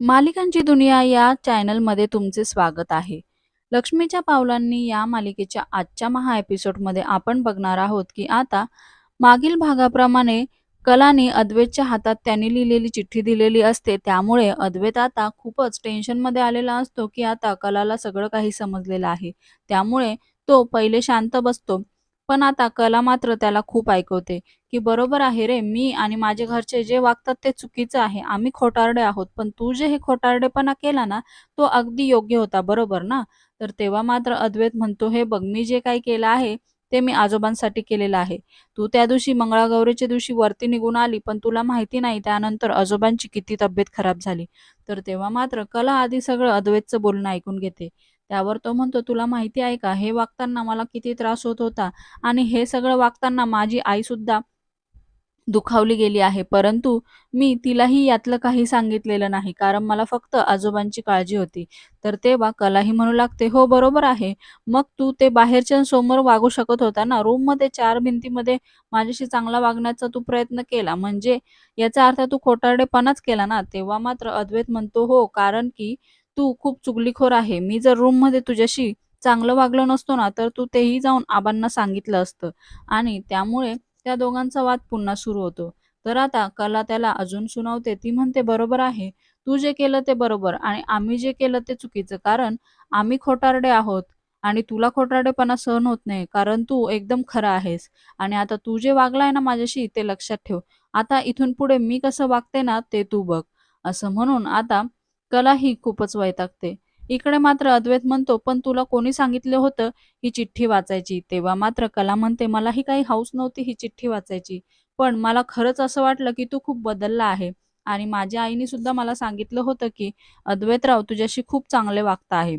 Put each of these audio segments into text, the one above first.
मालिकांची दुनिया या चॅनलमध्ये तुमचे स्वागत आहे. लक्ष्मीच्या पावलांनी या मालिकेच्या आजच्या महा एपिसोडमध्ये आपण बघणार आहोत की आता मागील भागाप्रमाणे कलाने अद्वैतच्या हातात त्यांनी लिहिलेली चिठ्ठी दिलेली असते. त्यामुळे अद्वैत आता खूपच टेन्शनमध्ये आलेला असतो की आता कलाला सगळं काही समजलेलं आहे. त्यामुळे तो पहिले शांत बसतो. पण आता कला मात्र त्याला खूप ऐकवते की "बरोबर आहे रे, मी आणि माझे घरचे जे वागतात ते चुकीचं आहे. आम्ही खोटारडे आहोत. पण तू जे हे खोटारडेपणा केला ना, तो अगदी योग्य होता. बरोबर ना?" तर तेव्हा मात्र अद्वैत म्हणतो, "हे बघ, मी जे काही केलं आहे ते मी आजोबांसाठी केलेलं आहे. तू त्या दिवशी मंगळागौरीच्या दिवशी वरती निघून आली, पण तुला माहिती नाही त्यानंतर आजोबांची किती तब्येत खराब झाली." तर तेव्हा मात्र कला आधी सगळं अद्वैतचं बोलणं ऐकून घेते. त्यावर तो म्हणतो, "तुला माहिती आहे का, हे वागताना मला किती त्रास होत होता आणि हे सगळं वागताना माझी आई सुद्धा दुखावली गेली आहे. परंतु मी तिलाही यातलं काही सांगितलेलं नाही, कारण मला फक्त आजोबांची काळजी होती." तर तेव्हा कलाही म्हणू लागते, "हो, बरोबर आहे. मग तू ते बाहेरच्या समोर वागू शकत होता ना. रूममध्ये चार भिंतीमध्ये माझ्याशी चांगला वागण्याचा तू प्रयत्न केला, म्हणजे याचा अर्थ तू खोटारडेपणाच केला ना." तेव्हा मात्र अद्वैत म्हणतो, "हो, कारण की तू खूप चुगलीखोर आहे. मी जर रूममध्ये तुझ्याशी चांगलं वागलं नसतो ना, तर तू तेही जाऊन आबांना सांगितलं असतं आणि त्यामुळे त्या दोघांचा वाद पुन्हा सुरू होतो. तर आता कला त्याला अजून सुनावते. ती म्हणते, "बरोबर आहे. तू जे केलं ते बरोबर आणि आम्ही जे केलं ते चुकीचं. कारण आम्ही खोटारडे आहोत आणि तुला खोटारडेपणा सहन होत नाही, कारण तू एकदम खरा आहेस. आणि आता तू जे वागलाय ना माझ्याशी ते लक्षात ठेव. आता इथून पुढे मी कसं वागते ना ते तू बघ." असं म्हणून आता कला ही खूपच वैतागते. इकडे मात्र अद्वैत म्हणतो, "पण तुला कोणी सांगितलं होतं ही चिठ्ठी वाचायची?" तेव्हा मात्र कला म्हणते, "मलाही काही हौस नव्हती ही चिठ्ठी वाचायची. पण मला खरंच असं वाटलं की तू खूप बदलला आहे आणि माझ्या आईने सुद्धा मला सांगितलं होतं की अद्वैतराव तुझ्याशी खूप चांगले वागत आहे.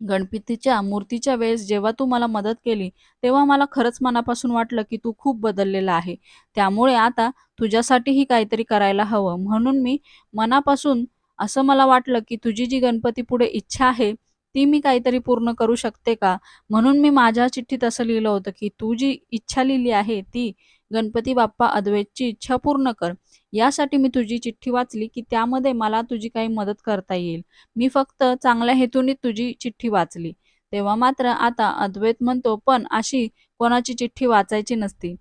गणपतीच्या मूर्तीच्या वेळेस जेव्हा तू मला मदत केली, तेव्हा मला खरंच मनापासून वाटलं की तू खूप बदललेला आहे. त्यामुळे आता तुझ्यासाठीही काहीतरी करायला हवं. म्हणून मी मनापासून असं मला वाटलं की तुझी जी गणपती पुढे इच्छा आहे, ती मी काहीतरी पूर्ण करू शकते का? म्हणून मी माझ्या चिठ्ठीत असं लिहिलं होतं की तू जी इच्छा लिहिली आहे ती गणपती बाप्पा अद्वैतची इच्छा पूर्ण कर. यासाठी मी तुझी चिठ्ठी वाचली की त्यामध्ये मला तुझी काही मदत करता येईल. मी फक्त चांगल्या हेतूने तुझी चिठ्ठी वाचली." तेव्हा मात्र आता अद्वैत म्हणतो, "पण अशी कोणाची चिठ्ठी वाचायची नसती."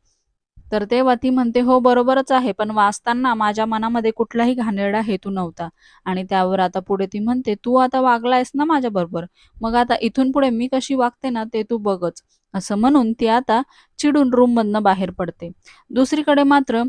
तर तेव्हा ती म्हणते, "हो, बरोबरच आहे. पण वाचताना माझ्या मनामध्ये कुठलाही घाणेरडा हेतू नव्हता." आणि त्यावर आता पुढे ती म्हणते, "तू आता वागलायस ना माझ्या बरोबर मग आता इथून पुढे मी कशी वागते ना ते तू बघच." असं म्हणून ती आता चिडून रूम मधनं बाहेर पडते. दुसरीकडे मात्र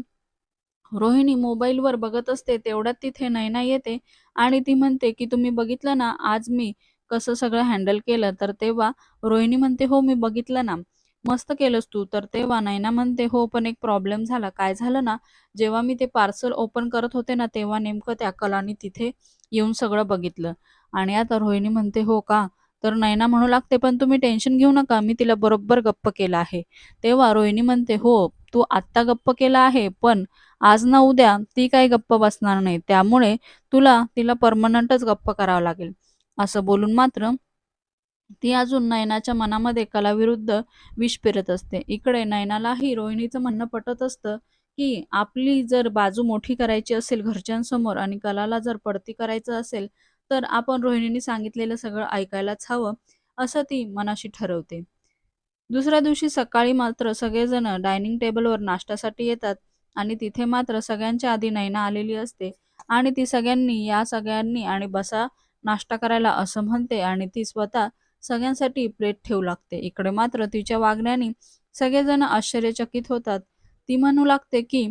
रोहिणी मोबाईलवर बघत असते. तेवढ्यात तिथे नैना येते आणि ती म्हणते की "तुम्ही बघितलं ना आज मी कसं सगळं हँडल केलं?" तर तेव्हा रोहिणी म्हणते, "हो, मी बघितलं ना. मस्त केलंस तू." तर तेव्हा नायना म्हणते, "हो, पण एक प्रॉब्लेम झाला." "काय झालं ना?" "जेव्हा मी ते पार्सल ओपन करत होते ना, तेव्हा नेमकं त्या कलानी तिथे येऊन सगळं बघितलं." आणि आता रोहिणी म्हणते, "हो का?" तर नैना म्हणू लागते, "पण तुम्ही टेन्शन घेऊ नका. मी तिला बरोबर गप्प केलं आहे." तेव्हा रोहिणी म्हणते, "हो, तू आत्ता गप्प केलं आहे, पण आज ना उद्या ती काही गप्प बसणार नाही. त्यामुळे तुला तिला परमनंटच गप्प करावं लागेल." असं बोलून मात्र ती अजून नयनाच्या मनामध्ये कलाविरुद्ध विष पेरत असते. इकडे नयनालाही रोहिणीचं म्हणणं पटत असतं की आपली जर बाजू मोठी करायची असेल घरच्यांसमोर आणि कलाला जर पडती करायचं असेल, तर आपण रोहिणीने सांगितलेलं सगळं ऐकायलाच हवं, असं ती मनाशी ठरवते. दुसऱ्या दिवशी सकाळी मात्र सगळेजण डायनिंग टेबलवर नाश्त्यासाठी येतात आणि तिथे मात्र सगळ्यांच्या आधी नैना आलेली असते आणि ती सगळ्यांनी या सगळ्यांनी आणि बसा नाश्ता करायला असं म्हणते आणि ती स्वतः सगळ्यांसाठी प्लेट ठेवू लागते. इकडे मात्र तिच्या वागण्याने सगळेजण आश्चर्यचकित होतात. ती म्हणू लागते की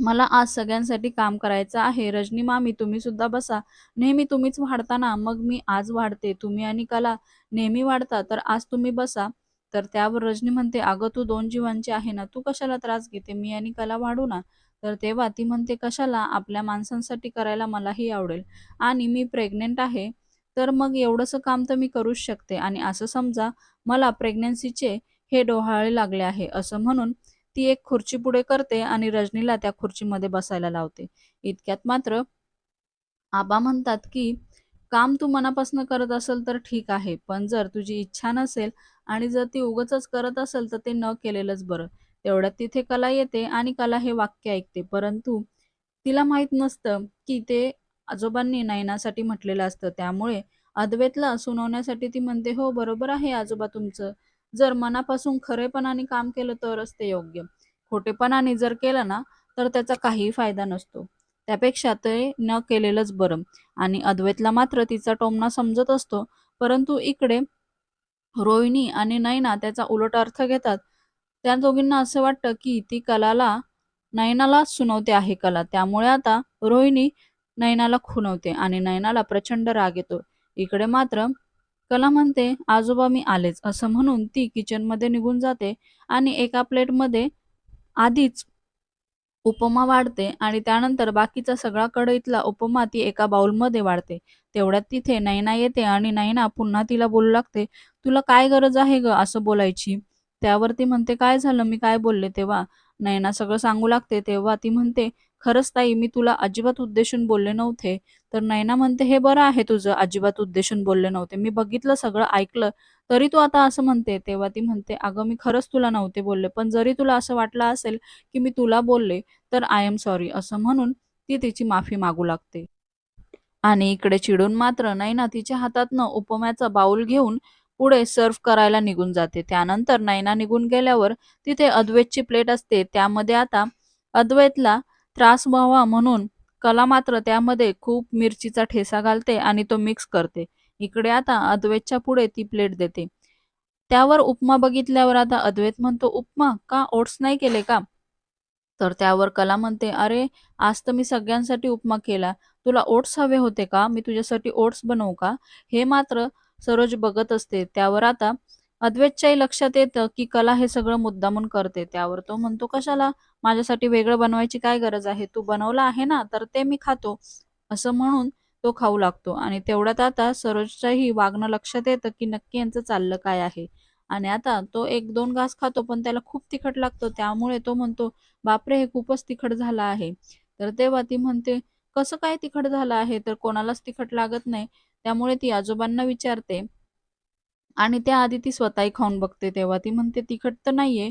मला आज सगळ्यांसाठी काम करायचं आहे. रजनी मामी तुम्ही सुद्धा बसा. नेहमी तुम्हीच वाढताना मग मी आज वाढते. तुम्ही आणि कला नेहमी वाढता, तर आज तुम्ही बसा. तर त्यावर रजनी म्हणते, "अगं तू दोन जीवांची आहे ना, तू कशाला त्रास घेते? मी आणि कला वाढू ना." तर तेव्हा ती म्हणते, "कशाला? आपल्या माणसांसाठी करायला मलाही आवडेल आणि मी प्रेग्नंट आहे, तर मग एवढंसं काम तर मी करूच शकते आणि असं समजा मला प्रेग्नन्सीचे हे डोहाळे लागले आहे." असं म्हणून ती एक खुर्ची पुढे करते आणि रजनीला त्या खुर्चीमध्ये बसायला लावते. इतक्यात मात्र आबा म्हणतात की "काम तू मनापासून करत असेल तर ठीक आहे, पण जर तुझी इच्छा नसेल आणि जर ती उगाचच करत असेल तर ते न केलेलंच बरं." तेवढ्यात तिथे कला येते आणि कला हे वाक्य ऐकते. परंतु तिला माहीत नसतं की ते आजोबांनी नयनासाठी म्हटलेलं असतं. त्यामुळे अद्वैतला सुनावण्यासाठी ती म्हणते हो बरोबर आहे आजोबा तुमचं. जर मनापासून खरेपणाने काम केलं तरच ते योग्य. खोटेपणाने जर केलं ना तर त्याचा काहीही फायदा नसतो. त्यापेक्षा ते न केलेलंच बरं. आणि अद्वैतला मात्र तिचा टोमना समजत असतो. परंतु इकडे रोहिणी आणि नयना त्याचा उलट अर्थ घेतात. त्या दोघींना असं वाटतं की ती कलाला नयनालाच सुनवते आहे कला. त्यामुळे आता रोहिणी नयनाला खुनवते आणि नयनाला प्रचंड राग येतो. इकडे मात्र कला म्हणते आजोबा मी आलेच. असं म्हणून ती किचनमध्ये निघून जाते आणि एका प्लेटमध्ये आधीच उपमा वाढते आणि त्यानंतर बाकीचा सगळा कढईतला उपमा ती एका बाउलमध्ये वाढते. तेवढ्यात तिथे नयना येते आणि नयना पुन्हा तिला बोलू लागते तुला काय गरज आहे ग? असं बोलायची. त्यावर ती म्हणते काय झालं? मी काय बोलले? तेव्हा नयना सगळं सांगू लागते. तेव्हा ती म्हणते खरंच ताई मी तुला अजिबात उद्देशून बोलले नव्हते. तर नैना म्हणते हे बरं आहे तुझं अजिबात उद्देशून बोलले नव्हते. मी बघितलं सगळं ऐकलं. तरी तू आता असं म्हणते. तेव्हा ती म्हणते अगं मी खरंच तुला नव्हते बोलले. पण जरी तुला असं वाटलं असेल की मी तुला बोलले तर आय एम सॉरी असं म्हणून ती तिची माफी मागू लागते. आणि इकडे चिडून मात्र नैना तिच्या हातातनं उपम्याचा बाऊल घेऊन पुढे सर्व्ह करायला निघून जाते. त्यानंतर नैना निघून गेल्यावर तिथे अद्वैतची प्लेट असते. त्यामध्ये आता अद्वैतला त्रास व्हावा म्हणून कला मात्र त्यामध्ये खूप मिरचीचा ठेसा घालते आणि तो मिक्स करते. इकडे आता अद्वैतच्या पुढे ती प्लेट देते. त्यावर उपमा बघितल्यावर आता अद्वैत म्हणतो उपमा का ओट्स नाही केले का? तर त्यावर कला म्हणते अरे आज तर मी सगळ्यांसाठी उपमा केला. तुला ओट्स हवे होते का? मी तुझ्यासाठी ओट्स बनवू का? हे मात्र सरोज बघत असते. त्यावर आता अद्वैतच्याही लक्षात येतं की कला हे सगळं मुद्दामून करते. त्यावर तो म्हणतो कशाला? माझ्यासाठी वेगळं बनवायची काय गरज आहे? तू बनवलं आहे ना तर ते मी खातो. असं म्हणून तो खाऊ लागतो. आणि तेवढ्यात आता सरोजच्याही वागणं लक्षात येतं की नक्की यांचं चाललं काय आहे. आणि आता तो एक दोन घास खातो पण त्याला खूप तिखट लागतो. त्यामुळे तो म्हणतो बापरे हे खूपच तिखट झालं आहे. तर तेव्हा ती म्हणते कसं काय तिखट झालं आहे? तर कोणालाच तिखट लागत नाही. त्यामुळे ती आजोबांना विचारते आणि त्याआधी ती स्वतःही खाऊन बघते तेव्हा. ती म्हणते तिखट तर नाहीये.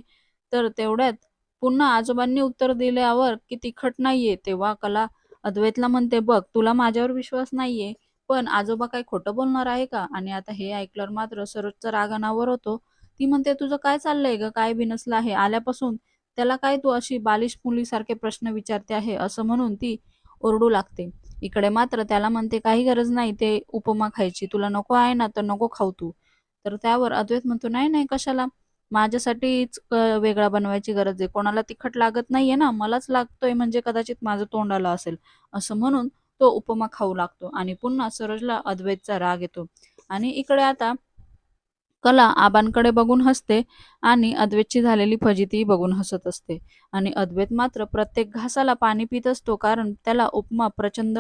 तर तेवढ्यात पुन्हा आजोबांनी उत्तर दिल्यावर की तिखट नाहीये. तेव्हा कला अद्वैतला म्हणते बघ तुला माझ्यावर विश्वास नाहीये पण आजोबा काय खोटं बोलणार आहे का? आणि आता हे ऐकल्यावर मात्र सरोजचा राग अनावर होतो. ती म्हणते तुझं काय चाललंय ग? काय बिनसलं आहे? आल्यापासून त्याला काय तू अशी बालिश मुलीसारखे प्रश्न विचारते आहे? असं म्हणून ती ओरडू लागते. इकडे मात्र त्याला म्हणते काही गरज नाही ते उपमा खायची. तुला नको आहे ना तर नको खाऊ तू. तर त्यावर अद्वैत म्हणतो नाही नाही कशाला? माझ्यासाठीच वेगळा बनवायची गरज आहे. कोणाला तिखट लागत नाहीये ना? मलाच लागतोय म्हणजे कदाचित माझं तोंडाला असेल. असं म्हणून तो उपमा खाऊ लागतो आणि पुन्हा सरोजला अद्वैतचा राग येतो. आणि इकडे आता कला आबांकडे बघून हसते आणि अद्वैतची झालेली फजिती बघून हसत असते. आणि अद्वैत मात्र प्रत्येक घासाला पाणी पित असतो कारण त्याला उपमा प्रचंड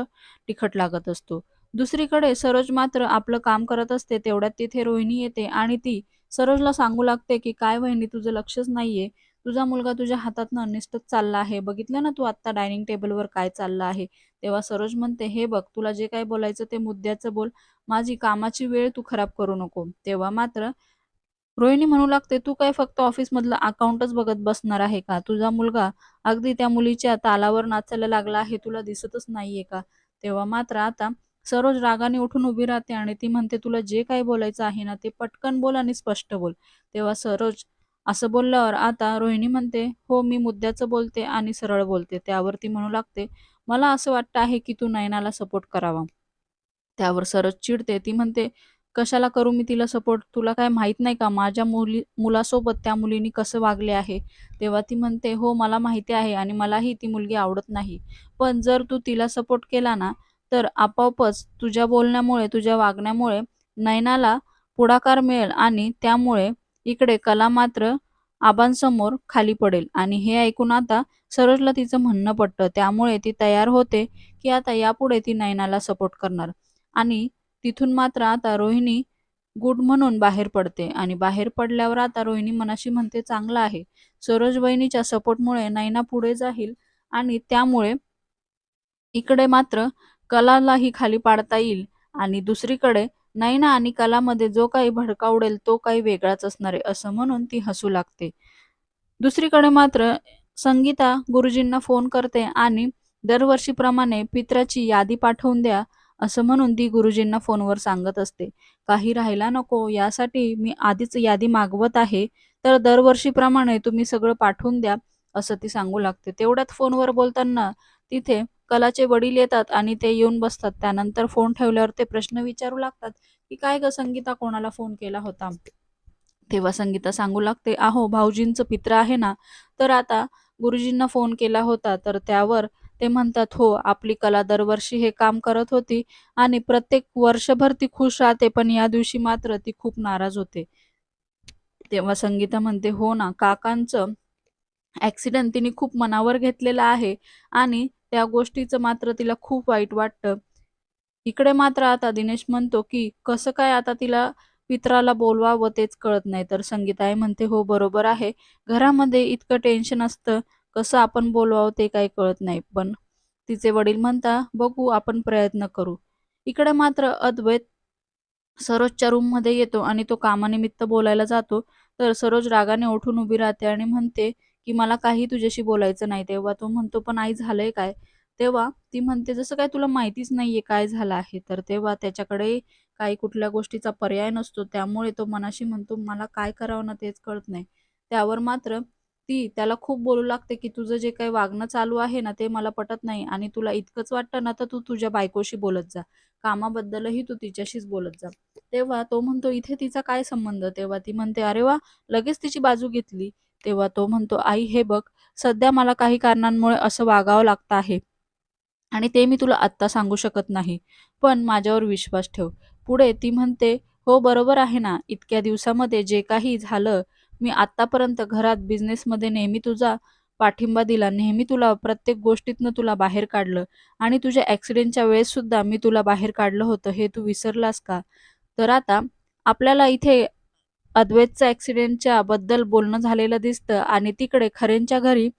तिखट लागत असतो. दुसरीकडे सरोज मात्र आपलं काम करत असते तेवढ्यात तिथे रोहिणी येते आणि ती सरोजला सांगू लागते की काय वहिनी तुझं लक्षच नाहीये. तुझा मुलगा तुझ्या हातातनं निष्ठच चालला आहे. बघितलं ना तू आत्ता डायनिंग टेबलवर काय चाललं आहे? तेव्हा सरोज म्हणते हे बघ तुला जे काय बोलायचं ते मुद्द्याचं बोल. माझी कामाची वेळ तू खराब करू नको. तेव्हा मात्र रोहिणी म्हणू लागते तू काय फक्त ऑफिसमधलं अकाउंटच बघत बसणार आहे का? तुझा मुलगा अगदी त्या मुलीच्या तालावर नाचायला लागला आहे. तुला दिसतच नाहीये का? तेव्हा मात्र आता सरोज रागाने उठून उभी राहते आणि ती म्हणते तुला जे काही बोलायचं आहे ना ते पटकन बोल आणि स्पष्ट बोल. तेव्हा सरोज असं बोलल्यावर आता रोहिणी म्हणते हो मी मुद्द्याचं बोलते आणि सरळ बोलते. त्यावर ती म्हणू लागते मला असं वाटतं आहे की तू नयनाला सपोर्ट करावा. त्यावर सरोज चिडते ती म्हणते कशाला करू मी तिला सपोर्ट तुला काय माहीत नाही का माझ्या मुली मुलासोबत त्या मुलीने कसं वागले आहे? तेव्हा ती म्हणते हो मला माहिती आहे आणि मलाही ती मुलगी आवडत नाही. पण जर तू तिला सपोर्ट केला ना तर आपोआपच तुझ्या बोलण्यामुळे तुझ्या वागण्यामुळे नयनाला पुढाकार मिळेल आणि त्यामुळे इकडे कला मात्र आबांसमोर खाली पडेल. आणि हे ऐकून आता सरोजला तिचं म्हणणं पटतं. त्यामुळे ती तयार होते की आता यापुढे ती नयनाला सपोर्ट करणार. आणि तिथून मात्र आता रोहिणी गुड म्हणून बाहेर पडते. आणि बाहेर पडल्यावर आता रोहिणी मनाशी म्हणते चांगलं आहे. सरोज बहिणीच्या सपोर्टमुळे नयना पुढे जाईल आणि त्यामुळे इकडे मात्र कलालाही खाली पाडता येईल. आणि दुसरीकडे नाही ना आणि कलामध्ये जो काही भडका उडेल तो काही वेगळाच असणार आहे असं म्हणून ती हसू लागते. दुसरीकडे मात्र संगीता गुरुजींना फोन करते आणि दरवर्षीप्रमाणे पित्राची यादी पाठवून द्या असं म्हणून ती गुरुजींना फोनवर सांगत असते. काही राहायला नको यासाठी मी आधीच यादी मागवत आहे तर दरवर्षीप्रमाणे तुम्ही सगळं पाठवून द्या असं ती सांगू लागते. तेवढ्यात फोनवर बोलताना तिथे कलाचे वडील येतात आणि ते येऊन बसतात. त्यानंतर फोन ठेवल्यावर ते प्रश्न विचारू लागतात की काय ग संगीता कोणाला फोन केला होता? तेव्हा संगीता सांगू लागते आहो भाऊजींचं पित्र आहे ना तर आता गुरुजींना फोन केला होता तर त्यावर ते म्हणतात हो आपली कला दरवर्षी हे काम करत होती आणि प्रत्येक वर्षभर ती खुश राहते पण या दिवशी मात्र ती खूप नाराज होते. तेव्हा संगीता म्हणते हो ना काकांचं ऍक्सिडेंट तिने खूप मनावर घेतलेला आहे आणि त्या गोष्टीचं मात्र तिला खूप वाईट वाटतं. इकडे मात्र आता दिनेश म्हणतो की कसं काय आता तिला पित्राला बोलवावं तेच कळत नाही. तर संगीताई म्हणते हो बरोबर आहे. घरामध्ये इतकं टेन्शन असतं. कसं आपण बोलवावं ते काही कळत नाही. पण तिचे वडील म्हणता बघू आपण प्रयत्न करू. इकडे मात्र अद्वैत सरोजच्या रूममध्ये येतो आणि तो कामानिमित्त बोलायला जातो. तर सरोज रागाने उठून उभी राहते आणि म्हणते की मला काही तुझ्याशी बोलायचं नाही. तेव्हा तो म्हणतो पण आई झालंय काय? तेव्हा ती म्हणते जसं काय तुला माहितीच नाहीये काय झालं आहे. तर तेव्हा त्याच्याकडे काही कुठल्या गोष्टीचा पर्याय नसतो. त्यामुळे तो मनाशी म्हणतो मला काय करावं ना तेच कळत नाही. त्यावर मात्र ती त्याला खूप बोलू लागते की तुझं जे काही वागणं चालू आहे ना ते मला पटत नाही आणि तुला इतकंच वाटतं ना तर तू तुझ्या बायकोशी बोलत जा. कामाबद्दलही तू तिच्याशीच बोलत जा. तेव्हा तो म्हणतो इथे तिचा काय संबंध? तेव्हा ती म्हणते अरे वा लगेच तिची बाजू घेतली. तेव्हा तो म्हणतो आई हे बघ सध्या मला काही कारणांमुळे असं वागावं लागतं आहे आणि ते मी तुला आत्ता सांगू शकत नाही पण माझ्यावर विश्वास ठेव. पुढे ती म्हणते हो बरोबर आहे ना इतक्या दिवसामध्ये जे काही झालं मी आत्तापर्यंत घरात बिझनेसमध्ये नेहमी तुझा पाठिंबा दिला नेहमी तुला प्रत्येक गोष्टीतनं तुला बाहेर काढलं आणि तुझ्या ॲक्सिडेंटच्या वेळेस सुद्धा मी तुला बाहेर काढलं होतं हे तू विसरलास का? तर आता आपल्याला इथे अद्वैतचा ॲक्सिडेंटच्या बद्दल बोलणं झालेलं दिसतं आणि तिकडे खरेंच्या घरी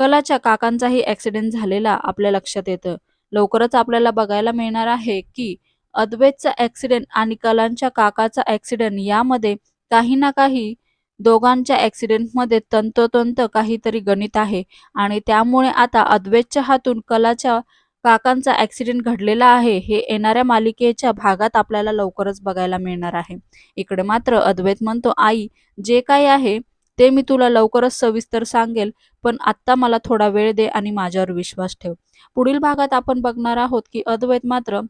कलाच्या काकांचाही ॲक्सिडेंट झालेला आपल्या लक्षात येतं. लवकरच आपल्याला बघायला मिळणार आहे की अद्वैतचा ॲक्सिडेंट आणि कलांच्या काकाचा ॲक्सिडेंट यामध्ये काही ना काही दोघांच्या ॲक्सिडेंटमध्ये तंतोतंत काहीतरी गणित आहे. आणि त्यामुळे आता अद्वैतच्या हातून कलाच्या काकांचा ॲक्सिडेंट घडलेला आहे हे येणाऱ्या मालिकेच्या भागात आपल्याला लवकरच बघायला मिळणार आहे. इकडे मात्र अद्वैत म्हणतो आई जे काही आहे ते मी तुला लवकरच सविस्तर सांगेल पण आत्ता मला थोडा वेळ दे आणि माझ्यावर विश्वास ठेव. पुढील भागात आपण बघणार आहोत की अद्वैत मात्र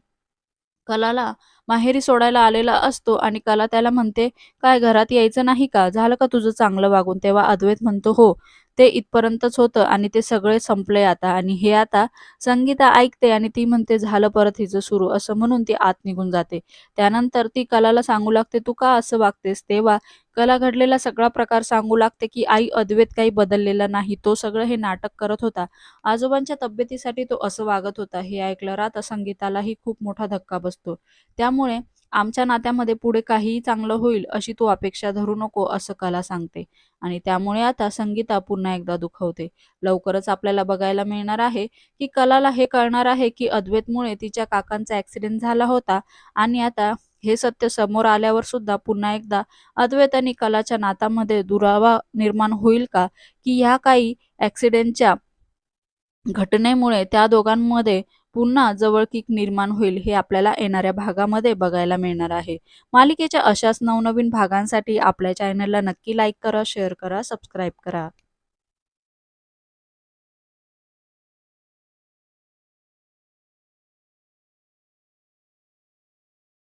कलाला माहेरी सोडायला आलेला असतो आणि कला त्याला म्हणते काय घरात यायचं नाही का? झालं का तुझं चांगलं वागून? तेव्हा अद्वैत म्हणतो हो. ते इथपर्यंतच होतं आणि ते सगळे संपले आता. आणि हे आता संगीता ऐकते आणि ती म्हणते झालं परत हिचं सुरू. असं म्हणून ती आत निघून जाते. त्यानंतर ती कलाला सांगू लागते तू का असं वागतेस? तेव्हा कला घडलेला सगळा प्रकार सांगू लागते की आई अद्वैत काही बदललेला नाही. तो सगळं हे नाटक करत होता. आजोबांच्या तब्येतीसाठी तो असं वागत होता. हे ऐकलं आता संगीतालाही खूप मोठा धक्का बसतो. त्यामुळे आमच्या नात्यामध्ये पुढे काहीही चांगलं होईल अशी तू अपेक्षा धरू नको असं कला सांगते. आणि त्यामुळे आता संगीता पुन्हा एकदा दुखवते. लवकरच आपल्याला बघायला मिळणार आहे की कलाला हे कळणार आहे की अद्वैतमुळे तिच्या काकांचा ॲक्सिडेंट झाला होता आणि आता हे सत्य समोर आल्यावर सुद्धा पुन्हा एकदा अद्वैत आणि कलाच्या नातामध्ये दुरावा निर्माण होईल का? की ह्या काही ॲक्सिडेंटच्या घटनेमुळे त्या दोघांमध्ये पुन्हा जवळकीक निर्माण होईल हे आपल्याला येणाऱ्या भागामध्ये बघायला मिळणार आहे. मालिकेच्या अशाच नवनवीन भागांसाठी आपल्या चॅनलला नक्की लाईक करा शेअर करा सबस्क्राईब करा.